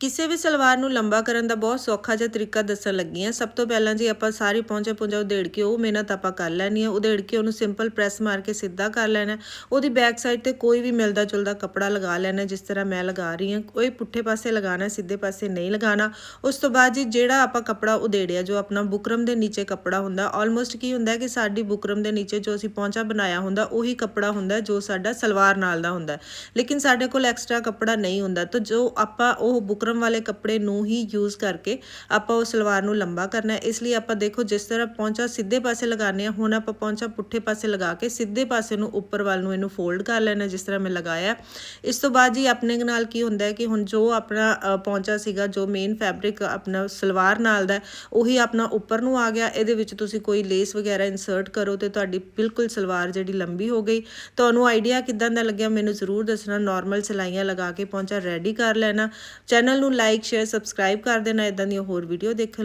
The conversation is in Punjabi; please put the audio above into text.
ਕਿਸੇ ਵੀ ਸਲਵਾਰ ਨੂੰ ਲੰਬਾ ਕਰਨ ਦਾ ਬਹੁਤ ਸੌਖਾ ਜਿਹਾ ਤਰੀਕਾ ਦੱਸਣ ਲੱਗੀ ਹਾਂ। ਸਭ ਤੋਂ ਪਹਿਲਾਂ ਜੀ ਆਪਾਂ ਸਾਰੀ ਪਹੁੰਚੇ ਪੁੰਜਾ ਉਧੇੜ ਕੇ ਉਹ ਮਿਹਨਤ ਆਪਾਂ ਕਰ ਲੈਣੀ ਹੈ। ਉਧੇੜ ਕੇ ਉਹਨੂੰ ਸਿੰਪਲ ਪ੍ਰੈਸ ਮਾਰ ਕੇ ਸਿੱਧਾ ਕਰ ਲੈਣਾ ਉਹਦੀ ਬੈਕ ਸਾਈਡ ਤੇ ਕੋਈ ਵੀ ਮਿਲਦਾ ਜੁਲਦਾ ਕੱਪੜਾ ਲਗਾ ਲੈਣਾ ਜਿਸ ਤਰ੍ਹਾਂ ਮੈਂ ਲਗਾ ਰਹੀ ਹਾਂ। ਕੋਈ ਪੁੱਠੇ ਪਾਸੇ ਲਗਾਣਾ ਸਿੱਧੇ ਪਾਸੇ ਨਹੀਂ ਲਗਾਣਾ ਉਸ ਤੋਂ ਬਾਅਦ ਜੀ ਜਿਹੜਾ ਆਪਾਂ ਕੱਪੜਾ ਉਧੇੜਿਆ, ਜੋ ਆਪਣਾ ਬੁਕਰਮ ਦੇ ਨੀਚੇ ਕੱਪੜਾ ਹੁੰਦਾ ਆਲਮੋਸਟ ਕੀ ਹੁੰਦਾ ਕਿ ਸਾਡੀ ਬੁਕਰਮ ਦੇ ਨੀਚੇ ਜੋ ਅਸੀਂ ਪਹੁੰਚਾ ਬਣਾਇਆ ਹੁੰਦਾ, ਉਹੀ ਕੱਪੜਾ ਹੁੰਦਾ ਜੋ ਸਾਡਾ ਸਲਵਾਰ ਨਾਲ ਦਾ ਹੁੰਦਾ ਲੇਕਿਨ ਸਾਡੇ ਕੋਲ ਐਕਸਟਰਾ ਕੱਪੜਾ ਨਹੀਂ ਹੁੰਦਾ। ਤਾਂ ਜੋ ਆਪਾਂ ਉਹ ਬੁਕਰਮ ਵਾਲੇ ਕੱਪੜੇ ਨੂੰ ਹੀ ਯੂਜ਼ ਕਰਕੇ ਆਪਾਂ ਉਹ ਸਲਵਾਰ ਨੂੰ ਲੰਬਾ ਕਰਨਾ ਇਸ ਲਈ ਆਪਾਂ ਦੇਖੋ ਜਿਸ ਤਰ੍ਹਾਂ ਪਹੁੰਚਾ ਸਿੱਧੇ ਪਾਸੇ ਲਗਾਉਂਦੇ ਹਾਂ ਹੁਣ ਆਪਾਂ ਪਹੁੰਚਾ ਪੁੱਠੇ ਪਾਸੇ ਲਗਾ ਕੇ ਸਿੱਧੇ ਪਾਸੇ ਨੂੰ ਉੱਪਰ ਵੱਲ ਨੂੰ ਇਹਨੂੰ ਫੋਲਡ ਕਰ ਲੈਣਾ ਜਿਸ ਤਰ੍ਹਾਂ ਮੈਂ ਲਗਾਇਆ ਇਸ ਤੋਂ ਬਾਅਦ ਜੀ ਆਪਣੇ ਨਾਲ ਕੀ ਹੁੰਦਾ ਹੈ ਕਿ ਹੁਣ ਜੋ ਆਪਣਾ ਅ, ਸੀਗਾ ਜੋ ਮੇਨ ਫੈਬਰਿਕ ਆਪਣਾ ਸਲਵਾਰ ਨਾਲ ਦਾ ਉਹੀ ਆਪਣਾ ਉੱਪਰ ਨੂੰ ਆ ਗਿਆ। ਇਹਦੇ ਵਿੱਚ ਤੁਸੀਂ ਕੋਈ ਲੇਸ ਵਗੈਰਾ ਇਨਸਰਟ ਕਰੋ ਤੇ ਤੁਹਾਡੀ ਬਿਲਕੁਲ ਸਲਵਾਰ ਜਿਹੜੀ ਲੰਬੀ ਹੋ ਗਈ। ਤੁਹਾਨੂੰ ਆਈਡੀਆ ਕਿਦਾਂ ਦਾ ਲੱਗਿਆ ਮੈਨੂੰ ਜ਼ਰੂਰ ਦੱਸਣਾ। ਨਾਰਮਲ ਸਿਲਾਈਆਂ ਲਗਾ ਕੇ ਪਹੁੰਚਾ ਰੈਡੀ ਕਰ ਲੈਣਾ। ਚੈਨਲ ਨੂੰ ਲਾਈਕ ਸ਼ੇਅਰ ਸਬਸਕ੍ਰਾਈਬ ਕਰ ਦੇਣਾ ਇਦਾਂ ਦੀਆਂ ਹੋਰ ਵੀਡੀਓ ਦੇਖਣ ਲਈ।